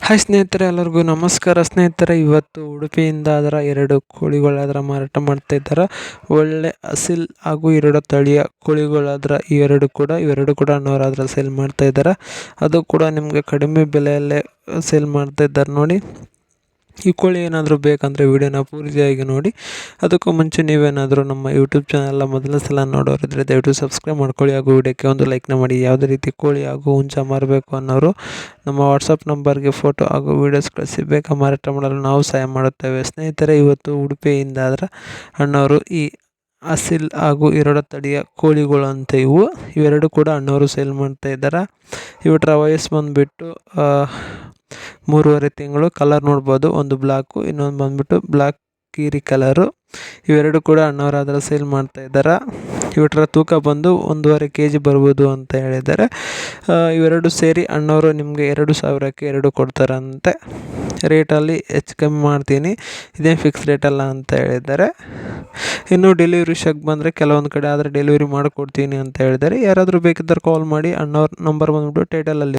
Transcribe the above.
Hi ಸ್ನೇಹಿತರೆ, ಎಲ್ಲರಿಗೂ ನಮಸ್ಕಾರ. ಸ್ನೇಹಿತರೆ, ಇವತ್ತು ಉಡುಪಿಯಿಂದ ಅದರ ಎರಡು ಕೋಳಿಗಳಾದ್ರ ಮಾರಾಟ ಮಾಡ್ತಾ ಇದ್ದಾರೆ. ಒಳ್ಳೆ ಅಸಿಲ್ ಹಾಗೂ ಎರಡು ತಳಿಯ ಕೋಳಿಗಳಾದ್ರ ಇವೆರಡು ಕೂಡ ಇವೆರಡು ಕೂಡ ಅನ್ನೋರಾದ್ರೆ ಸೇಲ್ ಮಾಡ್ತಾ ಇದ್ದಾರೆ. ಅದು ಕೂಡ ನಿಮಗೆ ಕಡಿಮೆ ಬೆಲೆಯಲ್ಲೇ ಸೇಲ್ ಮಾಡ್ತಾ ಇದ್ದಾರೆ ನೋಡಿ. ಈ ಕೋಳಿ ಏನಾದರೂ ಬೇಕಂದರೆ ವೀಡಿಯೋನ ಪೂರ್ತಿಯಾಗಿ ನೋಡಿ. ಅದಕ್ಕೂ ಮುಂಚೆ ನೀವೇನಾದರೂ ನಮ್ಮ ಯೂಟ್ಯೂಬ್ ಚಾನಲ್ನ ಮೊದಲ ಸಲ ನೋಡೋರಿದ್ರೆ ದಯವಿಟ್ಟು ಸಬ್ಸ್ಕ್ರೈಬ್ ಮಾಡ್ಕೊಳ್ಳಿ ಹಾಗೂ ವೀಡಿಯೋಕ್ಕೆ ಒಂದು ಲೈಕ್ನ ಮಾಡಿ. ಯಾವುದೇ ರೀತಿ ಕೋಳಿ ಹಾಗೂ ಹುಂಚ ಮಾರಬೇಕು ಅನ್ನೋರು ನಮ್ಮ ವಾಟ್ಸಪ್ ನಂಬರ್ಗೆ ಫೋಟೋ ಹಾಗೂ ವೀಡಿಯೋಸ್ ಕಳಿಸಿ. ಬೇಕಾ ಮಾರಾಟ ಮಾಡಲು ನಾವು ಸಹಾಯ ಮಾಡುತ್ತೇವೆ. ಸ್ನೇಹಿತರೆ, ಇವತ್ತು ಉಡುಪಿಯಿಂದ ಆದರೆ ಅಣ್ಣವರು ಈ ಅಸಿಲ್ ಹಾಗೂ ಎರಡ ತಡಿಯ ಕೋಳಿಗಳು ಅಂತ ಇವು. ಇವೆರಡು ಕೂಡ ಅಣ್ಣವರು ಸೇಲ್ ಮಾಡ್ತಾ ಇದ್ದಾರೆ. ಇವಟ್ರ ವಯಸ್ಸು ಬಂದುಬಿಟ್ಟು ಮೂರುವರೆ ತಿಂಗಳು ಕಲರ್ ನೋಡ್ಬೋದು, ಒಂದು ಬ್ಲಾಕು ಇನ್ನೊಂದು ಬಂದ್ಬಿಟ್ಟು ಬ್ಲ್ಯಾಕ್ ಕೀರಿ ಕಲರು ಇವೆರಡು ಕೂಡ ಅಣ್ಣವರಾದ್ರೆ ಸೇಲ್ ಮಾಡ್ತಾ ಇದ್ದಾರೆ? ಇವಟ್ರ ತೂಕ ಬಂದು ಒಂದೂವರೆ ಕೆ ಜಿ ಬರ್ಬೋದು ಅಂತ ಹೇಳಿದ್ದಾರೆ. ಇವೆರಡು ಸೇರಿ ಅಣ್ಣವರು ನಿಮಗೆ ಎರಡು ಸಾವಿರಕ್ಕೆ ಎರಡು ಕೊಡ್ತಾರಂತೆ. ರೇಟಲ್ಲಿ ಹೆಚ್ಚು ಕಮ್ಮಿ ಮಾಡ್ತೀನಿ. ಇದೇನು ಫಿಕ್ಸ್ ರೇಟಲ್ಲ ಅಂತ ಹೇಳಿದ್ದಾರೆ. ಇನ್ನು ಡೆಲಿವರಿ ಶಕ್ ಬಂದರೆ ಕೆಲವೊಂದು ಕಡೆ ಆದರೆ ಡೆಲಿವರಿ ಮಾಡಿಕೊಡ್ತೀನಿ ಅಂತ ಹೇಳಿದ್ದಾರೆ. ಯಾರಾದರೂ ಬೇಕಿದ್ದರೆ ಕಾಲ್ ಮಾಡಿ, ಅಣ್ಣವ್ರ ನಂಬರ್ ಬಂದ್ಬಿಟ್ಟು ಟೈಟಲಲ್ಲಿ